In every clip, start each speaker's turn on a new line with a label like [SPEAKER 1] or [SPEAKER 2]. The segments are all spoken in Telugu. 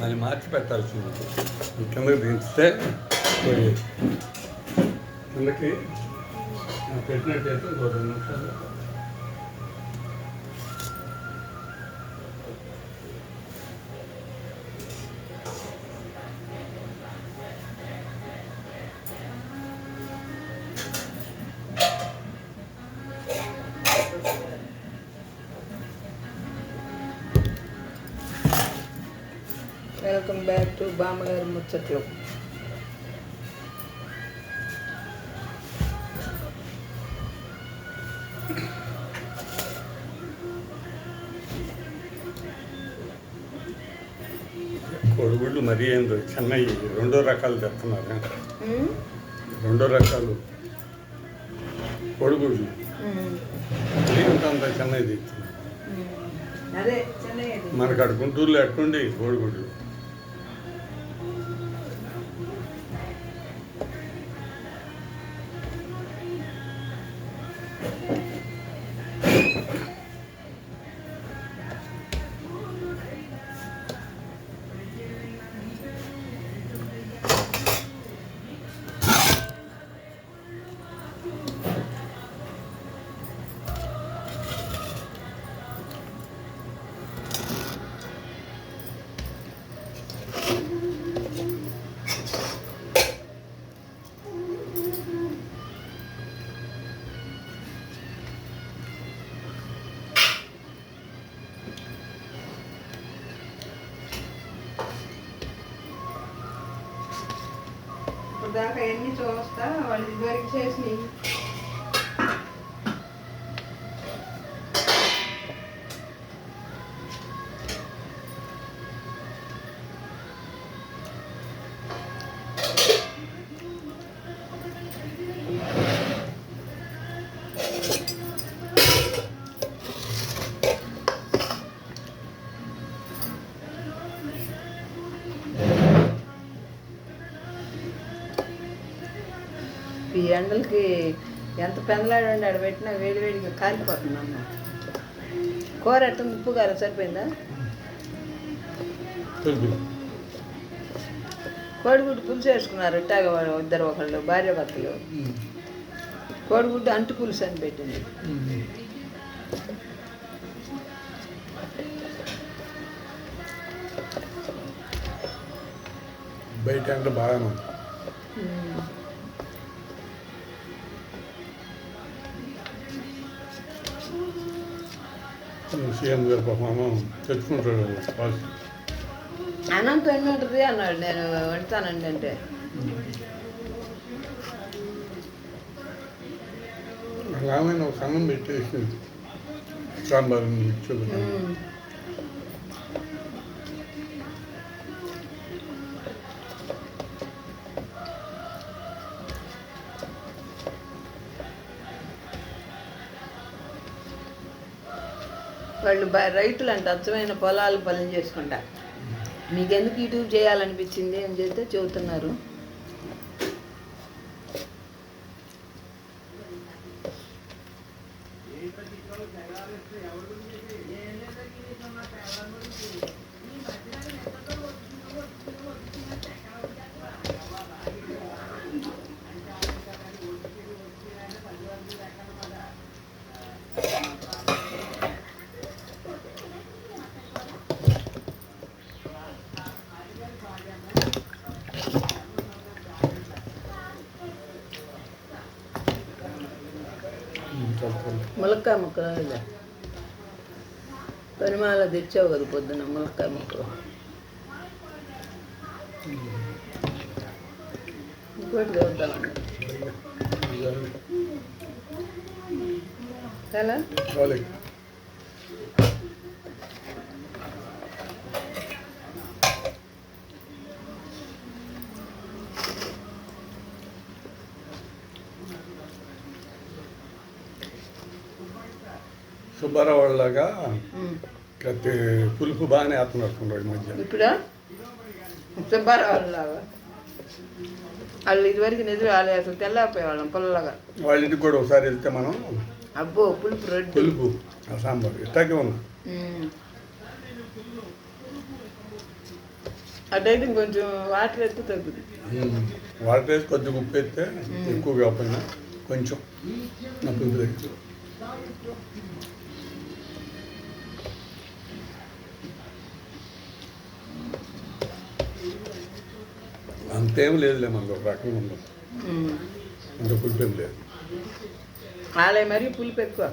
[SPEAKER 1] మళ్ళీ మార్చి పెట్టాల్సి ఉంది కిందకి దించితే పోయేది కిందకి ఆ, పెట్టినట్టయితే ఇంకో రెండు నిమిషాలు
[SPEAKER 2] Welcome back to బామ్మగారి ముచ్చట్లు
[SPEAKER 1] కొడుగుళ్ళు మరీ ఏందో? చెన్నై రెండో రకాలు తెస్తున్నారు రెండో రకాలు అంతా చెన్నై
[SPEAKER 2] అది.
[SPEAKER 1] మనకు అక్కడ గుంటూరులో ఎట్టుండి కోడిగుడ్లు?
[SPEAKER 2] దాకా ఎన్ని చూస్తా వాళ్ళు ఇదివరకు చేసినాయి ఈ ఎండలకి ఎంత పెందలాడండి ఆడ పెట్టినా వేడి వేడిగా కాలిపోతుందమ్మ కూర ఎట్ట ఉప్పు కారం సరిపోయిందా? కోడిగుడ్డు పులుసు వేసుకున్నారు ఇట్టాగ ఇద్దరు ఒకళ్ళు భార్య భర్తలు. కోడిగుడ్డు అంటు పులుసు అని పెట్టింది.
[SPEAKER 1] బయట అంటే బాగానే సీఎం గారు పాపం తెచ్చుకుంటాడు పాలసీ
[SPEAKER 2] ఎన్ని ఉంటుంది అన్నాడు నేను వండుతానండి అంటే.
[SPEAKER 1] అలాగే ఒక అన్నం పెట్టేసి సాంబార్ ఇచ్చేది
[SPEAKER 2] వాళ్ళు రైతులు అంటే అచ్చమైన పొలాలు పనులు చేసుకుంటారు మీకెందుకు యూట్యూబ్ చేయాలనిపించింది అని చెప్తే చెబుతున్నారు. ములక్కాయ ముక్కలు లేదా పరిమాల తెచ్చావు కదా పొద్దున్న ములక్కాయ ముక్కలు. ఇంకోటి చదువుతామండి ఎలా
[SPEAKER 1] సుబ్బారావు. కత్తి పులుపు బాగానే వేస్తున్నట్టున్నారు ఈ మధ్య.
[SPEAKER 2] ఇప్పుడు? సుబ్బారావు వాళ్ళు ఇదివరకు నిద్ర వాళ్ళు అసలు తెల్లారిపోయేవాళ్ళం పుల్లగా.
[SPEAKER 1] వాళ్ళ ఇంటికి కూడా ఒకసారి వెళ్తే మనం
[SPEAKER 2] అబ్బో పులుపు రొడ్డు
[SPEAKER 1] పులుపు సాంబార్ ఇట్టాకే
[SPEAKER 2] ఉమ్. అటైతే కొంచెం వాటర్ ఎత్తు తగ్గుతుంది
[SPEAKER 1] వాటర్ వేసి కొద్దిగా ఉప్పు వేస్తే ఎక్కువ కాకపోయినా కొంచెం నా పులుపు తగ్గుతుంది. అంతేం లేదులే మనకు ఒక రకంగా ఉండదు. అంత పులుపు ఏం లేదు.
[SPEAKER 2] ఆలయ మరీ పులుపు ఎక్కువ.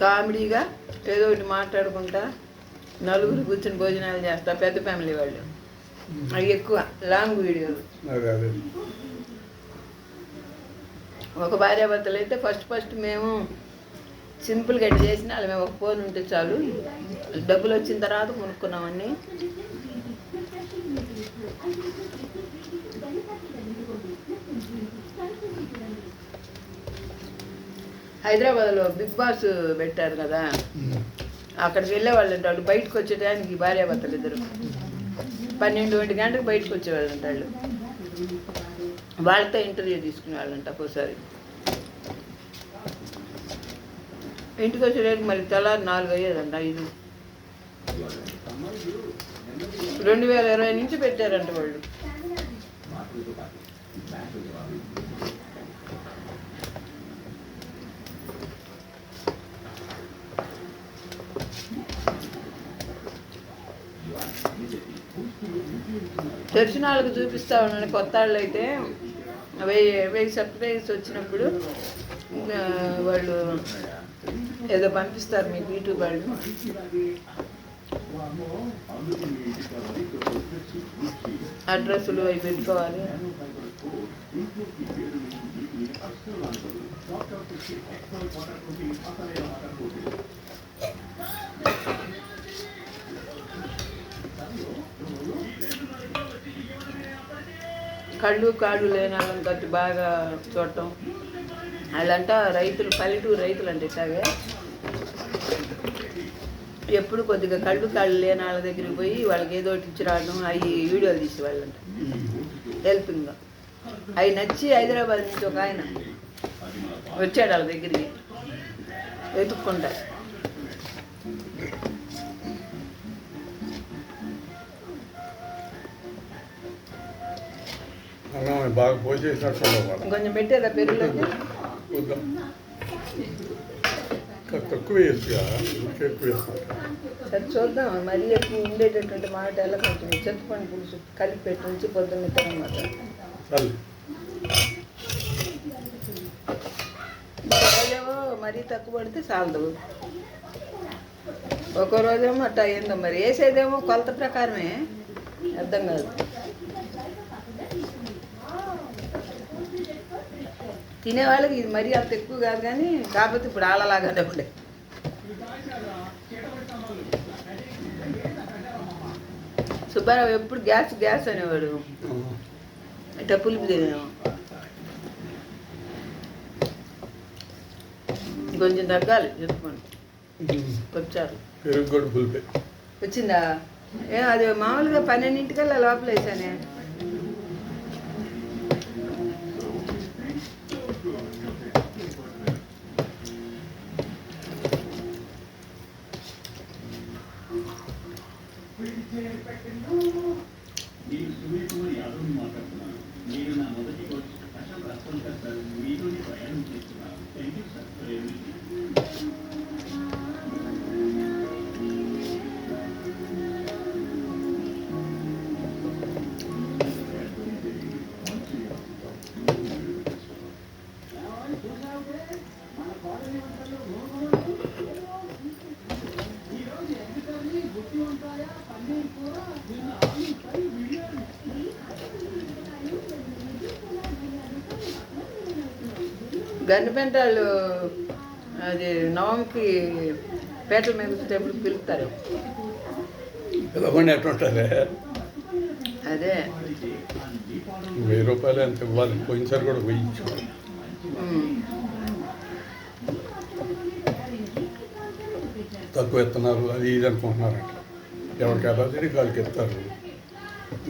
[SPEAKER 2] కామెడీగా ఏదో ఒకటి మాట్లాడుకుంటా నలుగురు కూర్చుని భోజనాలు చేస్తా పెద్ద ఫ్యామిలీ వాళ్ళు. అవి ఎక్కువ లాంగ్ వీడియోలు ఒక భార్యాభర్తలు అయితే ఫస్ట్ ఫస్ట్ మేము సింపుల్గా ఎట్ చేసిన వాళ్ళు మేము ఒక ఫోన్ ఉంటే చాలు. డబ్బులు వచ్చిన తర్వాత కొనుక్కున్నామని హైదరాబాద్లో బిగ్ బాస్ పెట్టారు కదా. అక్కడికి వెళ్ళేవాళ్ళు వాళ్ళు వాళ్ళు బయటకు వచ్చేటానికి భార్యాభర్తలు ఇద్దరు. పన్నెండు ఒంటి గంటకు బయటకు వచ్చేవాళ్ళు అంట వాళ్ళు వాళ్ళతో ఇంటర్వ్యూ తీసుకునేవాళ్ళంట ఒక్కోసారి. ఇంటికి వచ్చేటప్పుడు మరి తెల్లారి నాలుగు అయ్యేదంట ఐదు. రెండు వేల ఇరవై నుంచి పెట్టారంట వాళ్ళు. తెలిసిన వాళ్ళకి చూపిస్తా ఉన్నాను కొత్త వాళ్ళు అయితే వెయ్యి వెయ్యి సర్ప్రైజ్ వచ్చినప్పుడు వాళ్ళు ఏదో పంపిస్తారు మీకు యూట్యూబ్ వాళ్ళు. అడ్రస్లు అవి పెట్టుకోవాలి. కళ్ళు కాళ్ళు లేని వాళ్ళని కట్టి బాగా చూడటం. వాళ్ళంట రైతులు పల్లెటూరు రైతులు అంటే ఇట్లాగే. ఎప్పుడు కొద్దిగా కళ్ళు కాళ్ళు లేని వాళ్ళ దగ్గరికి పోయి వాళ్ళకి ఏదో ఒకటి ఇచ్చి రావడం అవి వీడియోలు తీసి వాళ్ళంట. హెల్పింగ్గా అవి నచ్చి హైదరాబాద్ నుంచి ఒక ఆయన వచ్చాడు వాళ్ళ దగ్గరికి. వెతుక్కుంటారు
[SPEAKER 1] అన్నం బాగా వాళ్ళు
[SPEAKER 2] కొంచెం పెట్టేదా పెరుగులోకి
[SPEAKER 1] చూద్దాం తక్కువ ఇంకా ఎక్కువ
[SPEAKER 2] సరే చూద్దాం. మరీ ఎక్కువ ఉండేటటువంటి మాట ఎలా కొంచెం చింతపండు పులుసు కలిపి పెట్టి ఉంచి పొద్దున్న రోజేమో మరీ తక్కువ పడితే చాలదు. ఒక రోజేమో అట్టా అయిందో మరి. వేసేదేమో కొలత ప్రకారమే. అర్థం కాదు. తినే వాళ్ళకి ఇది మరీ అంత ఎక్కువ కాదు కానీ కాకపోతే ఇప్పుడు ఆలలాగానే ఉండే సుబ్బారావు ఎప్పుడు గ్యాస్ గ్యాస్ అనేవాడు. పులుపు తినేమో కొంచెం తగ్గాలి చెప్పుకోండి వచ్చారు వచ్చిందా? ఏ అది మామూలుగా పన్నెండింటికల్లా లోపల వేసానే.
[SPEAKER 3] నరసింహ యాదవ్ నేను నా మొదటి కోచ్ అసలు ప్రయాణం చేస్తున్నాను థ్యాంక్ సార్ ఫర్ ఎందుకని గుర్తి ఉంటాయా? పన్నీర్ కూర
[SPEAKER 2] గండిపెంటాళ్ళు అది నవమికి పేటల మీద కూర్చుంటప్పుడు పిలుస్తారు. అదే.
[SPEAKER 1] వెయ్యి రూపాయలు ఎంత ఇవ్వాలి? పోయినసారి కూడా వెయ్యి. తక్కువ ఎత్తున్నారు అది ఇది అనుకుంటున్నారంట. ఎవరికి అరాజడి వాళ్ళకి ఎత్తారు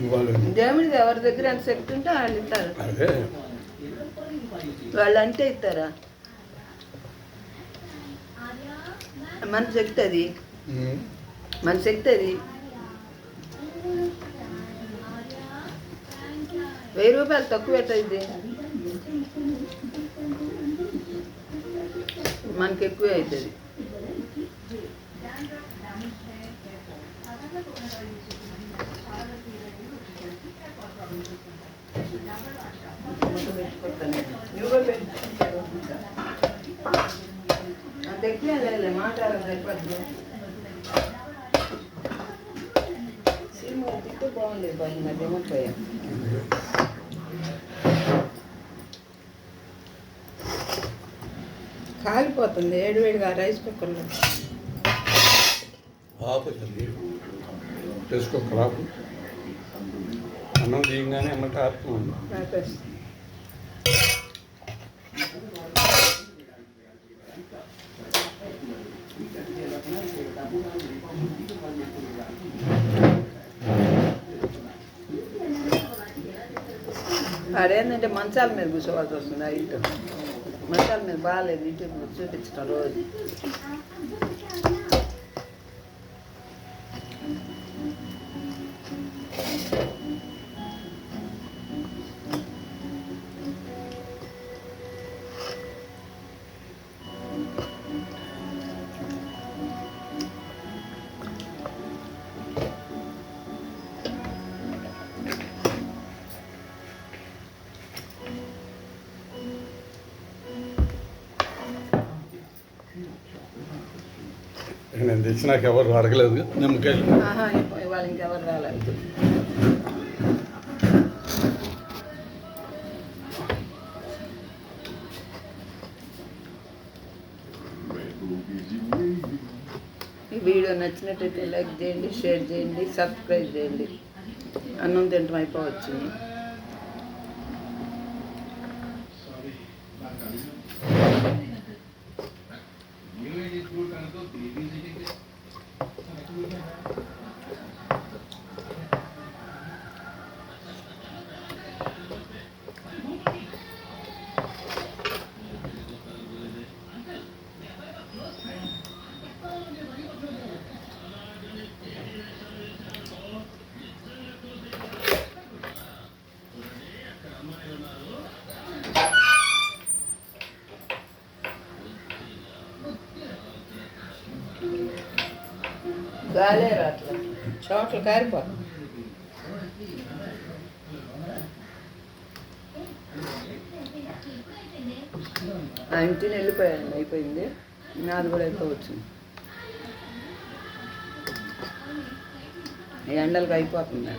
[SPEAKER 1] వాళ్ళు
[SPEAKER 2] దేవుడిది ఎవరి దగ్గర ఎంత శక్తి ఉంటే వాళ్ళు ఇస్తారు.
[SPEAKER 1] అదే.
[SPEAKER 2] వాళ్ళు అంటే ఇస్తారా? మన శక్తి అది మన శక్తి అది వెయ్యి రూపాయలు తక్కువ ఎట్టయిద్ది మనకి ఎక్కువే అవుతుంది అంత ఎక్కువ లేదు సినిమా తిట్టు బాగుంది బాగా మధ్య ముప్పై కాలిపోతుంది ఏడు వేడిగా రైస్ కుక్కర్లో.
[SPEAKER 1] చేసుకో అన్నం తీయగానే అమ్మట ఆపుతుంది
[SPEAKER 2] ఆపేసి. మంచాల మీద కూర్చోవాల్సి వస్తుంది ఆ ఇంట్లో మంచాల మీద బాగాలేదు ఇంటి చూపించడం రోజు
[SPEAKER 1] నేను తెచ్చి నాకు ఎవరు అడగలేదు. నిమ్మకాయలు
[SPEAKER 2] ఆహా ఇవాళ ఇంకెవరు రాలేదు. ఈ వీడియో నచ్చినట్టయితే లైక్ చేయండి షేర్ చేయండి సబ్స్క్రైబ్ చేయండి. అన్నం తింటాం అయిపోవచ్చింది గాలే రాట్లా చోట్ల కారిపోతుంది ఆయన తిని వెళ్ళిపోయాను అయిపోయింది. నాది కూడా అయిపోవచ్చు. ఎండలకు అయిపోతుంది.